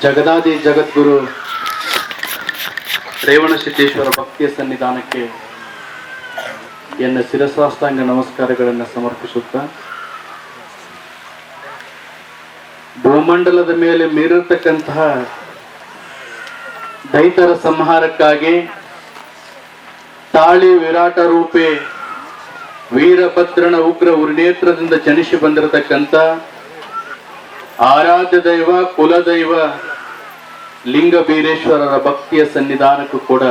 ಜಗದಾದಿ ಜಗದ್ಗುರು ರೇವಣಸಿದ್ದೇಶ್ವರ ಭಕ್ತಿಯ ಸನ್ನಿಧಾನಕ್ಕೆ ಎನ್ನ ಶಿರಸಾಷ್ಟಾಂಗ ನಮಸ್ಕಾರಗಳನ್ನು ಸಮರ್ಪಿಸುತ್ತ, ಭೂಮಂಡಲದ ಮೇಲೆ ಮೀರಿರ್ತಕ್ಕಂತಹ ದೈತರ ಸಂಹಾರಕ್ಕಾಗಿ ತಾಳಿ ವಿರಾಟ ರೂಪೆ ವೀರಭದ್ರನ ಉಗ್ರ ಉರಿನೇತ್ರದಿಂದ ಜನಿಸಿ ಬಂದಿರತಕ್ಕಂಥ ಆರಾಧ್ಯ ದೈವ ಕುಲದೈವ ಲಿಂಗ ಬೀರೇಶ್ವರರ ಭಕ್ತಿಯ ಸನ್ನಿಧಾನಕ್ಕೂ ಕೂಡ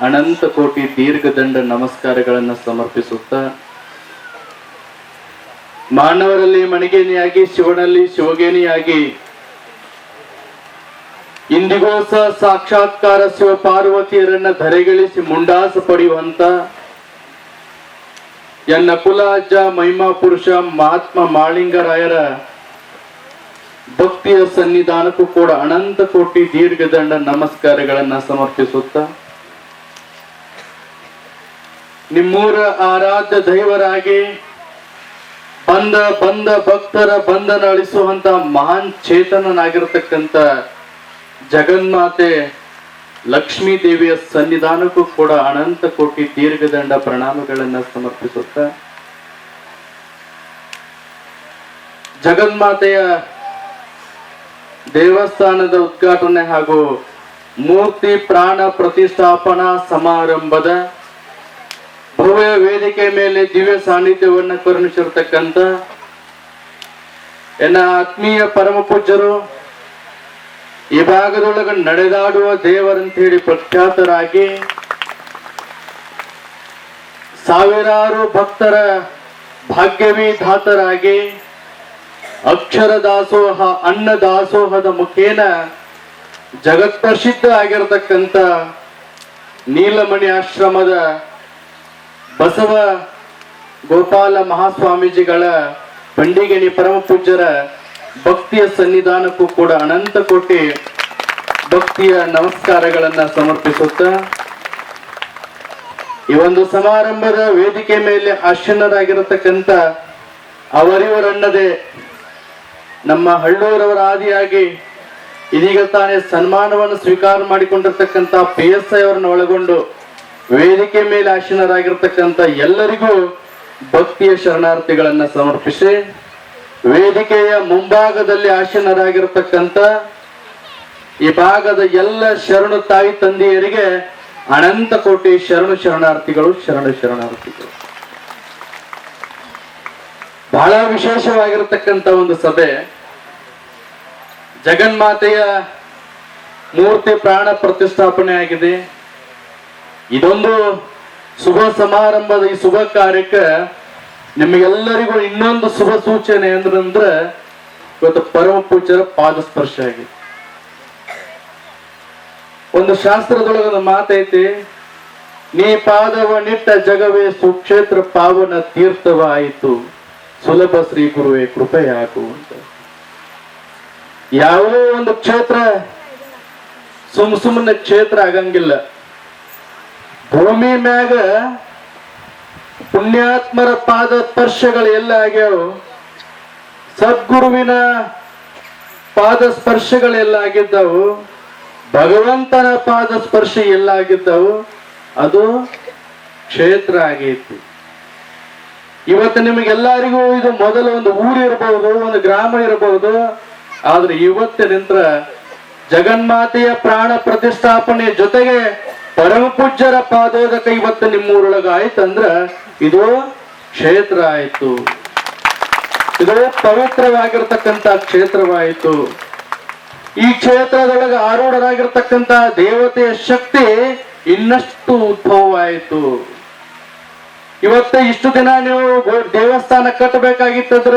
ಅನಂತ ಕೋಟಿ ದೀರ್ಘದಂಡ ನಮಸ್ಕಾರಗಳನ್ನು ಸಮರ್ಪಿಸುತ್ತ, ಮಾನವರಲ್ಲಿ ಮಣಿಗೇನಿಯಾಗಿ, ಶಿವನಲ್ಲಿ ಶಿವಗೇನಿಯಾಗಿ, ಇಂದಿಗೋ ಸಹ ಸಾಕ್ಷಾತ್ಕಾರ ಶಿವ ಪಾರ್ವತಿಯರನ್ನ ಧರೆಗಳಿಸಿ ಮುಂಡಾಸ ಪಡೆಯುವಂತ ಎನ್ನ ಕುಲ ಅಜ್ಜ ಮಹಿಮಾ ಪುರುಷ ಮಹಾತ್ಮ ಮಾಳಿಂಗರಾಯರ ಭಕ್ತಿಯ ಸನ್ನಿಧಾನಕ್ಕೂ ಕೂಡ ಅನಂತ ಕೋಟಿ ದೀರ್ಘದಂಡ ನಮಸ್ಕಾರಗಳನ್ನ ಸಮರ್ಪಿಸುತ್ತ ನಿಮ್ಮೂರ ಆರಾಧ್ಯ ದೈವರಾಗಿ ಬಂದ ಬಂದ ಭಕ್ತರ ಬಂಧನ ಅಳಿಸುವಂತ ಮಹಾನ್ ಚೇತನನಾಗಿರ್ತಕ್ಕಂಥ ಜಗನ್ಮಾತೆ ಲಕ್ಷ್ಮೀ ದೇವಿಯ ಸನ್ನಿಧಾನಕ್ಕೂ ಕೂಡ ಅನಂತ ಕೋಟಿ ದೀರ್ಘದಂಡ ಪ್ರಣಾಮಗಳನ್ನ ಸಮರ್ಪಿಸುತ್ತ ಜಗನ್ಮಾತೆಯ ದೇವಸ್ಥಾನದ ಉದ್ಘಾಟನೆ ಹಾಗೂ ಮೂರ್ತಿ ಪ್ರಾಣ ಪ್ರತಿಷ್ಠಾಪನಾ ಸಮಾರಂಭದ ಭವ್ಯ ವೇದಿಕೆ ಮೇಲೆ ದಿವ್ಯ ಸಾನ್ನಿಧ್ಯವನ್ನು ಕರುಣಿಸಿರ್ತಕ್ಕಂಥ ಎನ್ನ ಆತ್ಮೀಯ ಪರಮ ಪೂಜ್ಯರು, ಈ ಭಾಗದೊಳಗೆ ನಡೆದಾಡುವ ದೇವರಂತ ಹೇಳಿ ಪ್ರಖ್ಯಾತರಾಗಿ ಸಾವಿರಾರು ಭಕ್ತರ ಭಾಗ್ಯವೀ ಧಾತರಾಗಿ ಅಕ್ಷರ ದಾಸೋಹ ಅನ್ನ ದಾಸೋಹದ ಮುಖೇನ ಜಗತ್ ಪ್ರಸಿದ್ಧ ಆಗಿರತಕ್ಕಂಥ ನೀಲಮಣಿ ಆಶ್ರಮದ ಬಸವ ಗೋಪಾಲ ಮಹಾಸ್ವಾಮೀಜಿಗಳ ಪಂಡಿಗಣಿ ಪರಮ ಪೂಜ್ಯರ ಭಕ್ತಿಯ ಸನ್ನಿಧಾನಕ್ಕೂ ಕೂಡ ಅನಂತ ಕೋಟಿ ಭಕ್ತಿಯ ನಮಸ್ಕಾರಗಳನ್ನ ಸಮರ್ಪಿಸುತ್ತ ಈ ಒಂದು ಸಮಾರಂಭದ ವೇದಿಕೆ ಮೇಲೆ ಆಶೀನರಾಗಿರತಕ್ಕಂಥ ಅವರಿವರನ್ನದೇ ನಮ್ಮ ಹಳ್ಳೂರವರ ಆದಿಯಾಗಿ ಇದೀಗ ತಾನೇ ಸನ್ಮಾನವನ್ನು ಸ್ವೀಕಾರ ಮಾಡಿಕೊಂಡಿರ್ತಕ್ಕಂಥ ಪಿ ಎಸ್ ಐ ಅವರನ್ನು ಒಳಗೊಂಡು ವೇದಿಕೆ ಮೇಲೆ ಆಶೀನರಾಗಿರ್ತಕ್ಕಂಥ ಎಲ್ಲರಿಗೂ ಭಕ್ತಿಯ ಶರಣಾರ್ಥಿಗಳನ್ನ ಸಮರ್ಪಿಸಿ ವೇದಿಕೆಯ ಮುಂಭಾಗದಲ್ಲಿ ಆಶೀನರಾಗಿರ್ತಕ್ಕಂಥ ಈ ಭಾಗದ ಎಲ್ಲ ಶರಣು ತಾಯಿ ತಂದೆಯರಿಗೆ ಅನಂತ ಕೋಟಿ ಶರಣು ಶರಣಾರ್ಥಿಗಳು, ಶರಣ ಶರಣಾರ್ಥಿಗಳು. ಬಹಳ ವಿಶೇಷವಾಗಿರತಕ್ಕಂತ ಒಂದು ಸಭೆ. ಜಗನ್ಮಾತೆಯ ಮೂರ್ತಿ ಪ್ರಾಣ ಪ್ರತಿಷ್ಠಾಪನೆ ಆಗಿದೆ. ಇದೊಂದು ಶುಭ ಸಮಾರಂಭದ ಈ ಶುಭ ಕಾರ್ಯಕ್ಕೆ ನಿಮಗೆಲ್ಲರಿಗೂ ಇನ್ನೊಂದು ಶುಭ ಸೂಚನೆ ಅಂದ್ರೆ ಇವತ್ತು ಪರಮ ಪೂಜರ ಪಾದಸ್ಪರ್ಶ ಆಗಿದೆ. ಒಂದು ಶಾಸ್ತ್ರದೊಳಗೆ ಮಾತೈತಿ, ನೀ ಪಾದವ ನಿಟ್ಟ ಜಗವೇ ಸುಕ್ಷೇತ್ರ ಪಾವನ ತೀರ್ಥವ ಆಯಿತು. ಸುಲಭ ಶ್ರೀ ಗುರುವೇ ಕೃಪೆ ಯಾಕು ಅಂತ. ಯಾವುದೋ ಒಂದು ಕ್ಷೇತ್ರ, ಸುಮ್ ಸುಮ್ಮನೆ ಕ್ಷೇತ್ರ ಆಗಂಗಿಲ್ಲ. ಭೂಮಿ ಮ್ಯಾಗ ಪುಣ್ಯಾತ್ಮರ ಪಾದ ಸ್ಪರ್ಶಗಳು ಎಲ್ಲ ಆಗ್ಯಾವ. ಸದ್ಗುರುವಿನ ಪಾದ ಸ್ಪರ್ಶಗಳೆಲ್ಲ ಆಗಿದ್ದವು. ಭಗವಂತನ ಪಾದ ಸ್ಪರ್ಶ ಎಲ್ಲ ಆಗಿದ್ದವು. ಅದು ಕ್ಷೇತ್ರ ಆಗೈತಿ. ಇವತ್ತು ನಿಮಗೆಲ್ಲರಿಗೂ ಇದು ಮೊದಲು ಒಂದು ಊರು ಇರಬಹುದು ಒಂದು ಗ್ರಾಮ ಇರಬಹುದು ಆದ್ರೆ ಇವತ್ತಿನಿಂದ ಜಗನ್ಮಾತೆಯ ಪ್ರಾಣ ಪ್ರತಿಷ್ಠಾಪನೆ ಜೊತೆಗೆ ಪರಮ ಪೂಜ್ಯರ ಪಾದೋದಕ ಇವತ್ತು ನಿಮ್ಮೂರೊಳಗ ಆಯ್ತಂದ್ರ ಇದು ಕ್ಷೇತ್ರ ಆಯ್ತು ಇದು ಪವಿತ್ರವಾಗಿರ್ತಕ್ಕಂತ ಕ್ಷೇತ್ರವಾಯಿತು. ಈ ಕ್ಷೇತ್ರದೊಳಗೆ ಆರೂಢರಾಗಿರ್ತಕ್ಕಂತ ದೇವತೆಯ ಶಕ್ತಿ ಇನ್ನಷ್ಟು ಉದ್ಭವವಾಯಿತು. ಇವತ್ತ ಇಷ್ಟು ದಿನ ನೀವು ದೇವಸ್ಥಾನ ಕಟ್ಟಬೇಕಾಗಿತ್ತಂದ್ರ,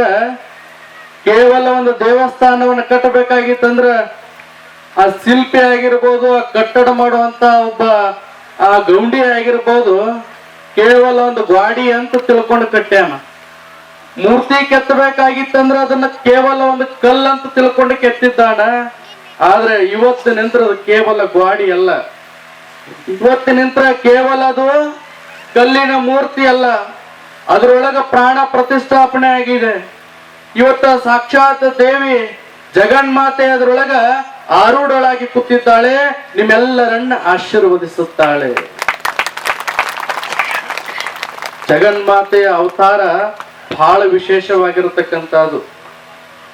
ಕೇವಲ ಒಂದು ದೇವಸ್ಥಾನವನ್ನು ಕಟ್ಟಬೇಕಾಗಿತ್ತಂದ್ರ, ಆ ಶಿಲ್ಪಿ ಆಗಿರ್ಬೋದು, ಆ ಕಟ್ಟಡ ಮಾಡುವಂತ ಒಬ್ಬ, ಆ ಗೌಂಡಿ ಆಗಿರ್ಬೋದು, ಕೇವಲ ಒಂದು ಗ್ವಾಡಿ ಅಂತ ತಿಳ್ಕೊಂಡು ಕಟ್ಟ್ಯಾನ. ಮೂರ್ತಿ ಕೆತ್ತಬೇಕಾಗಿತ್ತಂದ್ರ ಅದನ್ನ ಕೇವಲ ಒಂದು ಕಲ್ಲಂತ ತಿಳ್ಕೊಂಡು ಕೆತ್ತಿದ್ದಾನ. ಆದ್ರೆ ಇವತ್ತು ನಿಂತ್ರ ಕೇವಲ ಗ್ವಾಡಿ ಅಲ್ಲ. ಇವತ್ತು ನಿಂತ್ರ ಕೇವಲ ಅದು ಕಲ್ಲಿನ ಮೂರ್ತಿ ಅಲ್ಲ, ಅದರೊಳಗ ಪ್ರಾಣ ಪ್ರತಿಷ್ಠಾಪನೆ ಆಗಿದೆ. ಇವತ್ತ ಸಾಕ್ಷಾತ್ ದೇವಿ ಜಗನ್ಮಾತೆ ಅದರೊಳಗ ಆರೂಢಳಾಗಿ ಕೂತಿದ್ದಾಳೆ, ನಿಮ್ಮೆಲ್ಲರನ್ನ ಆಶೀರ್ವದಿಸುತ್ತಾಳೆ. ಜಗನ್ಮಾತೆಯ ಅವತಾರ ಬಹಳ ವಿಶೇಷವಾಗಿರತಕ್ಕಂಥದ್ದು.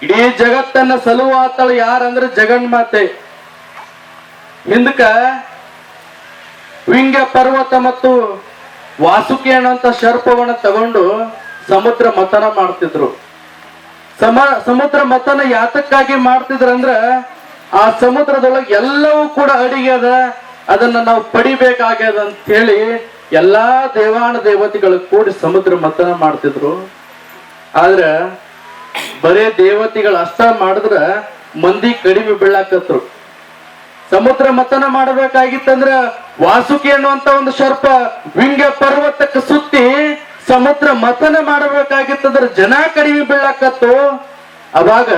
ಇಡೀ ಜಗತ್ತನ್ನ ಸಲುವಾತಳು ಯಾರಂದ್ರೆ ಜಗನ್ಮಾತೆ. ಹಿಂದಕ ವಿಂಗ ಪರ್ವತ ಮತ್ತು ವಾಸುಕಿ ಅನ್ನುವಂತ ಸರ್ಪವನ್ನ ತಗೊಂಡು ಸಮುದ್ರ ಮಥನ ಮಾಡ್ತಿದ್ರು. ಸಮ, ಸಮುದ್ರ ಮಥನ ಯಾತಕ್ಕಾಗಿ ಮಾಡ್ತಿದ್ರಂದ್ರ ಆ ಸಮುದ್ರದೊಳಗೆ ಎಲ್ಲವೂ ಕೂಡ ಅಡಿಗೆ ಅದ, ಅದನ್ನ ನಾವು ಪಡಿಬೇಕಾಗ್ಯದ ಅಂತ ಹೇಳಿ ಎಲ್ಲಾ ದೇವಾನ ದೇವತೆಗಳು ಕೂಡಿ ಸಮುದ್ರ ಮಥನ ಮಾಡ್ತಿದ್ರು. ಆದ್ರ ಬರೇ ದೇವತೆಗಳು ಅಷ್ಟ ಮಾಡಿದ್ರ ಮಂದಿ ಕಡಿಮೆ ಬೀಳಾಕತ್ರು. ಸಮುದ್ರ ಮಥನ ಮಾಡಬೇಕಾಗಿತ್ತಂದ್ರ ವಾಸುಕಿ ಅನ್ನುವಂತ ಒಂದು ಸರ್ಪ ವಿಂಗ ಪರ್ವತಕ್ಕೆ ಸುತ್ತಿ ಸಮುದ್ರ ಮಥನ ಮಾಡಬೇಕಾಗಿತ್ತಂದ್ರ ಜನ ಕಡಿಮೆ ಬೀಳಾಕತ್ತು. ಅವಾಗ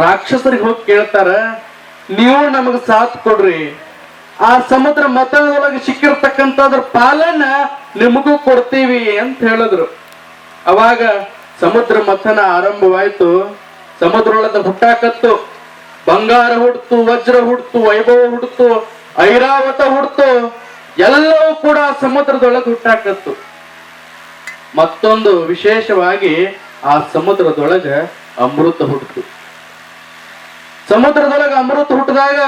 ರಾಕ್ಷಸರಿಗೆ ಹೋಗಿ ಕೇಳ್ತಾರ, ನೀವು ನಮಗ ಸಾಥ್ ಕೊಡ್ರಿ. ಆ ಸಮುದ್ರ ಮಥನದೊಳಗೆ ಸಿಕ್ಕಿರ್ತಕ್ಕಂಥದ್ರ ಪಾಲನ್ನ ನಿಮಗೂ ಕೊಡ್ತೀವಿ ಅಂತ ಹೇಳಿದ್ರು. ಅವಾಗ ಸಮುದ್ರ ಮಥನ ಆರಂಭವಾಯ್ತು. ಸಮುದ್ರೊಳದ ಹುಟ್ಟಾಕತ್ತು. ಬಂಗಾರ ಹುಡ್ತು, ವಜ್ರ ಹುಡ್ತು, ವೈಭವ ಹುಡ್ತು, ಐರಾವತ ಹುಡ್ತು, ಎಲ್ಲವೂ ಕೂಡ ಸಮುದ್ರದೊಳಗೆ ಹುಟ್ಟಾಕತ್ತು. ಮತ್ತೊಂದು ವಿಶೇಷವಾಗಿ ಆ ಸಮುದ್ರದೊಳಗ ಅಮೃತ ಹುಟ್ಟಿತು ಸಮುದ್ರದೊಳಗ ಅಮೃತ ಹುಟ್ಟಿದಾಗ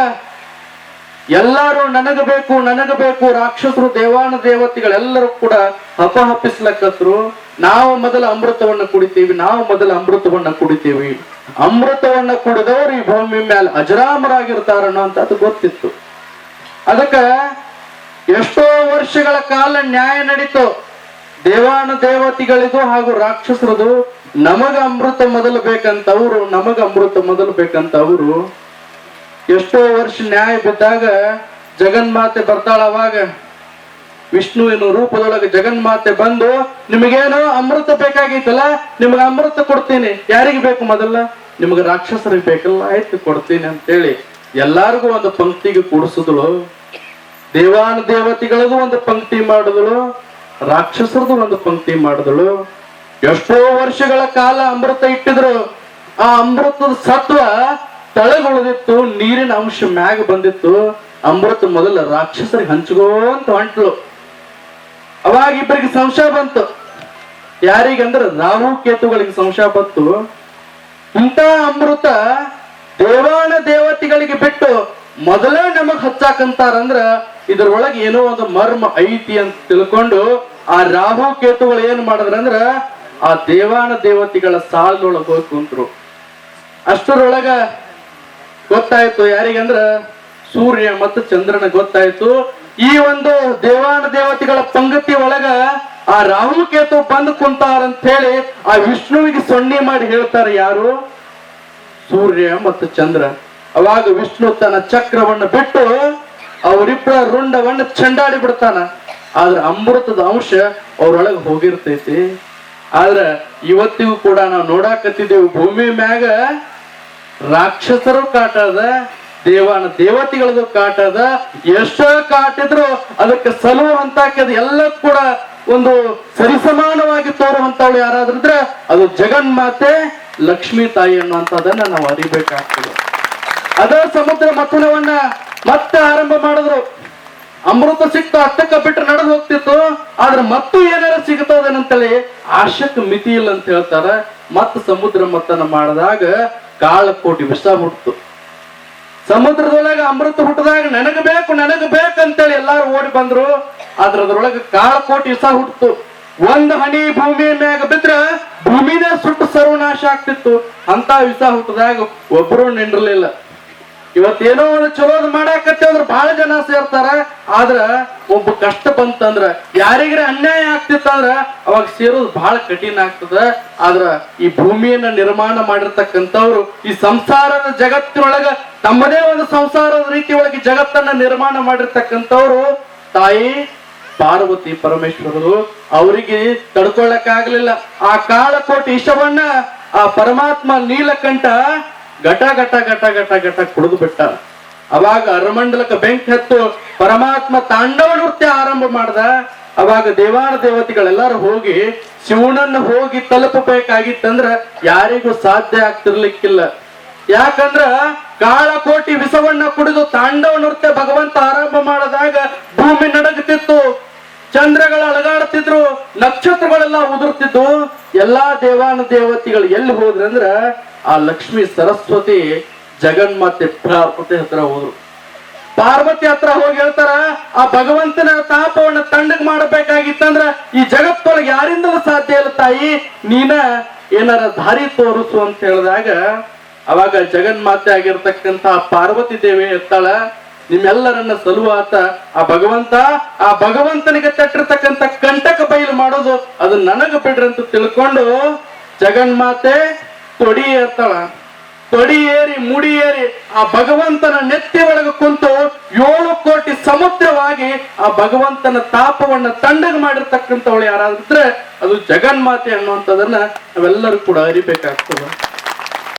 ಎಲ್ಲರೂ ನನಗ ಬೇಕು ನನಗ ಬೇಕು, ರಾಕ್ಷಸರು, ದೇವಾನ ದೇವತೆಗಳೆಲ್ಲರೂ ಕೂಡ ಹಪಹಪಿಸ್ಲಕ್ಕತ್ರು ನಾವು ಮೊದಲ ಅಮೃತವನ್ನು ಕುಡಿತೀವಿ, ನಾವು ಮೊದಲ ಅಮೃತವನ್ನ ಕುಡಿತೀವಿ. ಅಮೃತವನ್ನ ಕುಡಿದವರು ಈ ಭೂಮಿ ಮೇಲೆ ಅಜರಾಮರಾಗಿರ್ತಾರ ಅನ್ನೋಂಥದ್ದು ಗೊತ್ತಿತ್ತು. ಅದಕ್ಕ ಎಷ್ಟೋ ವರ್ಷಗಳ ಕಾಲ ನ್ಯಾಯ ನಡೀತು. ದೇವಾನ ದೇವತೆಗಳಿದು ಹಾಗೂ ರಾಕ್ಷಸರದು ನಮಗ ಅಮೃತ ಮೊದಲು ಅವರು ನಮಗ ಅಮೃತ ಮೊದಲು ಬೇಕಂತವ್ರು ಎಷ್ಟೋ ವರ್ಷ ನ್ಯಾಯ ಬಿದ್ದಾಗ ಜಗನ್ಮಾತೆ ಬರ್ತಾಳ ಅವಾಗ ವಿಷ್ಣುವಿನ ರೂಪದೊಳಗೆ ಜಗನ್ಮಾತೆ ಬಂದು ನಿಮಗೇನು ಅಮೃತ ಬೇಕಾಗಿತ್ತಲ್ಲ, ನಿಮಗೆ ಅಮೃತ ಕೊಡ್ತೀನಿ. ಯಾರಿಗೆ ಬೇಕು ಮೊದಲ? ನಿಮಗೆ ರಾಕ್ಷಸರಿಗೆ ಬೇಕಲ್ಲ, ಆಯ್ತು, ಕೊಡ್ತೀನಿ ಅಂತೇಳಿ ಎಲ್ಲಾರ್ಗೂ ಒಂದು ಪಂಕ್ತಿಗೆ ಕೂಡಿಸಿದಳು ದೇವಾನ ದೇವತೆಗಳಿಗೂ ಒಂದು ಪಂಕ್ತಿ ಮಾಡಿದಳು ರಾಕ್ಷಸರದು ಒಂದು ಪಂಕ್ತಿ ಮಾಡಿದಳು ಎಷ್ಟೋ ವರ್ಷಗಳ ಕಾಲ ಅಮೃತ ಇಟ್ಟಿದ್ರು. ಆ ಅಮೃತದ ಸತ್ವ ತಳಗುಳಿದಿತ್ತು, ನೀರಿನ ಅಂಶ ಮ್ಯಾಗ ಬಂದಿತ್ತು. ಅಮೃತ ಮೊದಲ ರಾಕ್ಷಸರಿಗೆ ಹಂಚ್ಕೋಂತ ಹೊಂಟ್ಲು. ಅವಾಗ ಇಬ್ಬರಿಗೆ ಸಂಶಯ ಬಂತು. ಯಾರಿಗಂದ್ರ ರಾಹು ಕೇತುಗಳಿಗೆ ಸಂಶಯ ಬಂತು. ಇಂಥ ಅಮೃತ ದೇವಾನ ದೇವತೆಗಳಿಗೆ ಬಿಟ್ಟು ಮೊದಲೇ ನಮಗ್ ಹಚ್ಚಾಕಂತಾರಂದ್ರ ಇದ್ರೊಳಗೆ ಏನೋ ಒಂದು ಮರ್ಮ ಐತಿ ಅಂತ ತಿಳ್ಕೊಂಡು ಆ ರಾಹು ಕೇತುಗಳು ಏನ್ ಮಾಡಿದ್ರಂದ್ರ ಆ ದೇವಾನ ದೇವತೆಗಳ ಸಾಲದೊಳಗೆ ಹೋಗಿ ಕುಂತ್ರು. ಅಷ್ಟರೊಳಗ ಗೊತ್ತಾಯ್ತು ಯಾರಿಗಂದ್ರ ಸೂರ್ಯ ಮತ್ತು ಚಂದ್ರನ ಗೊತ್ತಾಯ್ತು. ಈ ಒಂದು ದೇವಾನ ದೇವತೆಗಳ ಪಂಗತಿ ಒಳಗ ಆ ರಾಹು ಕೇತು ಬಂದು ಕುಂತಾರಂತ ಹೇಳಿ ಆ ವಿಷ್ಣುವಿಗೆ ಸೊನ್ನೆ ಮಾಡಿ ಹೇಳ್ತಾರೆ ಯಾರು? ಸೂರ್ಯ ಮತ್ತು ಚಂದ್ರ. ಅವಾಗ ವಿಷ್ಣು ತನ್ನ ಚಕ್ರವನ್ನು ಬಿಟ್ಟು ಅವರಿಬ್ಬರ ರುಂಡವನ್ನು ಚಂಡಾಡಿ ಬಿಡ್ತಾನ. ಆದ್ರೆ ಅಮೃತದ ಅಂಶ ಅವ್ರೊಳಗೆ ಹೋಗಿರ್ತೈತಿ. ಆದ್ರೆ ಇವತ್ತಿಗೂ ಕೂಡ ನಾವು ನೋಡಾಕತ್ತಿದ್ದೇವೆ ಭೂಮಿ ಮ್ಯಾಗ ರಾಕ್ಷಸರು ಕಾಟದ ದೇವಾನ ದೇವತೆಗಳದು ಕಾಟದ ಎಷ್ಟೋ ಕಾಟಿದ್ರು ಅದಕ್ಕೆ ಸಲುವಂತ ಎಲ್ಲ ಕೂಡ ಒಂದು ಸರಿಸಮಾನವಾಗಿ ತೋರುವಂತವಳು ಯಾರಾದ್ರೂ ಇದ್ರೆ ಅದು ಜಗನ್ಮಾತೆ ಲಕ್ಷ್ಮೀ ತಾಯಿ ಅನ್ನುವಂಥದ್ದನ್ನ ನಾವು ಅರಿಬೇಕಾಗ್ತದೆ. ಅದ ಸಮುದ್ರ ಮಥನವನ್ನ ಮತ್ತೆ ಆರಂಭ ಮಾಡಿದ್ರು. ಅಮೃತ ಸಿಕ್ತ, ಅಷ್ಟಕ್ಕ ಬಿಟ್ಟು ನಡೆದು ಹೋಗ್ತಿತ್ತು. ಆದ್ರೆ ಮತ್ತು ಏನಾರ ಸಿಗ್ತದೇನಂತೇಳಿ ಆಶಕ್ಕೆ ಮಿತಿ ಇಲ್ಲ ಅಂತ ಹೇಳ್ತಾರ. ಮತ್ತ ಸಮುದ್ರ ಮಥನ ಮಾಡಿದಾಗ ಕಾಳ ಕೋಟಿ ವಿಷ ಹುಟ್ಟಿತು ಸಮುದ್ರದೊಳಗ ಅಮೃತ ಹುಟ್ಟದಾಗ ನನಗ ಬೇಕು ನನಗ ಬೇಕು ಅಂತೇಳಿ ಎಲ್ಲಾರು ಓಡಿ ಬಂದ್ರು. ಅದ್ರದ್ರೊಳಗ ಕಾಳ ಕೋಟಿ ವಿಷ ಹುಟ್ಟಿತು ಒಂದ್ ಹನಿ ಭೂಮಿ ಮ್ಯಾಗ ಬಿದ್ರ ಭೂಮಿನೇ ಸುಟ್ಟು ಸರ್ವನಾಶ ಆಗ್ತಿತ್ತು. ಅಂತ ವಿಷ ಹುಟ್ಟದಾಗ ಒಬ್ರು ನಿಂಡ್ರಲಿಲ್ಲ. ಇವತ್ತೇನೋ ಒಂದು ಚಲೋದ್ ಮಾಡಾಕತ್ತೆ ಅಂದ್ರೆ ಬಹಳ ಜನ ಸೇರ್ತಾರ. ಆದ್ರ ಒಬ್ಬ ಕಷ್ಟ ಬಂತಂದ್ರ ಯಾರಿಗ್ರ ಅನ್ಯಾಯ ಆಗ್ತಿತ್ತಂದ್ರ ಅವಾಗ ಸೇರೋದು ಬಹಳ ಕಠಿಣ ಆಗ್ತದ. ಆದ್ರ ಈ ಭೂಮಿಯನ್ನ ನಿರ್ಮಾಣ ಮಾಡಿರ್ತಕ್ಕಂಥವ್ರು ಈ ಸಂಸಾರದ ಜಗತ್ತಿನೊಳಗ ತಮ್ಮದೇ ಒಂದು ಸಂಸಾರದ ರೀತಿ ಒಳಗೆ ಜಗತ್ತನ್ನ ನಿರ್ಮಾಣ ಮಾಡಿರ್ತಕ್ಕಂಥವ್ರು ತಾಯಿ ಪಾರ್ವತಿ ಪರಮೇಶ್ವರರು, ಅವರಿಗೆ ತಡ್ಕೊಳ್ಳಕ್ಕಾಗ್ಲಿಲ್ಲ ಆ ಕಾಳಕೋಟಿ ಇಷವನ್ನ ಆ ಪರಮಾತ್ಮ ನೀಲಕಂಠ ಘಟ ಘಟ ಘಟ ಘಟ ಘಟ ಕುಡಿದು ಬಿಟ್ಟ ಅವಾಗ ಅರಮಂಡಲಕ್ಕೆ ಬೆಂಕಿ ಹತ್ತು ಪರಮಾತ್ಮ ತಾಂಡವ ನೃತ್ಯ ಆರಂಭ ಮಾಡ್ದ. ಅವಾಗ ದೇವಾನ ದೇವತೆಗಳೆಲ್ಲರೂ ಹೋಗಿ ಶಿವನನ್ನು ಹೋಗಿ ತಲುಪಬೇಕಾಗಿತ್ತಂದ್ರ ಯಾರಿಗೂ ಸಾಧ್ಯ ಆಗ್ತಿರ್ಲಿಕ್ಕಿಲ್ಲ. ಯಾಕಂದ್ರ ಕಾಳಕೋಟಿ ವಿಷವನ್ನ ಕುಡಿದು ತಾಂಡವ ನೃತ್ಯ ಭಗವಂತ ಆರಂಭ ಮಾಡಿದಾಗ ಭೂಮಿ ನಡಗುತ್ತಿತ್ತು. ಚಂದ್ರಗಳು ಅಳಗಾಡ್ತಿದ್ರು ನಕ್ಷತ್ರಗಳೆಲ್ಲ ಉದುರ್ತಿದ್ವು. ಎಲ್ಲಾ ದೇವಾನ ದೇವತೆಗಳು ಎಲ್ಲಿ ಹೋದ್ರೆ ಅಂದ್ರ ಆ ಲಕ್ಷ್ಮಿ ಸರಸ್ವತಿ ಜಗನ್ಮಾತೆ ಪಾರ್ವತಿ ಹತ್ರ ಹೋದ್ರು. ಪಾರ್ವತಿ ಹತ್ರ ಹೋಗಿ ಹೇಳ್ತಾರ, ಆ ಭಗವಂತನ ತಾಪವನ್ನ ತಂಡಗ್ ಮಾಡಬೇಕಾಗಿತ್ತಂದ್ರ ಈ ಜಗತ್ತೊಳಗೆ ಯಾರಿಂದಲೂ ಸಾಧ್ಯ ಇಲ್ಲ ತಾಯಿ. ನೀನ ಏನಾರ ದಾರಿ ತೋರಿಸು ಅಂತ ಹೇಳಿದಾಗ ಅವಾಗ ಜಗನ್ಮಾತೆ ಆಗಿರ್ತಕ್ಕಂತ ಪಾರ್ವತಿ ದೇವಿ ಇರ್ತಾಳ ನಿಮ್ಮೆಲ್ಲರನ್ನ ಸಲುವಾತ, ಆ ಭಗವಂತ, ಆ ಭಗವಂತನಿಗೆ ತಟ್ಟಿರ್ತಕ್ಕಂಥ ಕಂಟಕ ಬಯಲು ಮಾಡೋದು, ಅದು ನನಗ ಬಿಡ್ರಿ ಅಂತ ತಿಳ್ಕೊಂಡು ಜಗನ್ಮಾತೆ ತೊಡಿ ಏರ್ತಾಳ ತೊಡಿ ಏರಿ, ಮುಡಿ ಏರಿ, ಆ ಭಗವಂತನ ನೆತ್ತಿ ಒಳಗೆ ಕುಂತು ಏಳು ಕೋಟಿ ಸಮುದ್ರವಾಗಿ ಆ ಭಗವಂತನ ತಾಪವನ್ನ ತಂಡಗ ಮಾಡಿರ್ತಕ್ಕಂಥವಳು ಯಾರಾದ್ರೆ ಅದು ಜಗನ್ಮಾತೆ ಅನ್ನುವಂಥದ್ದನ್ನ ನಾವೆಲ್ಲರೂ ಕೂಡ ಅರಿಬೇಕಾಗ್ತದೆ.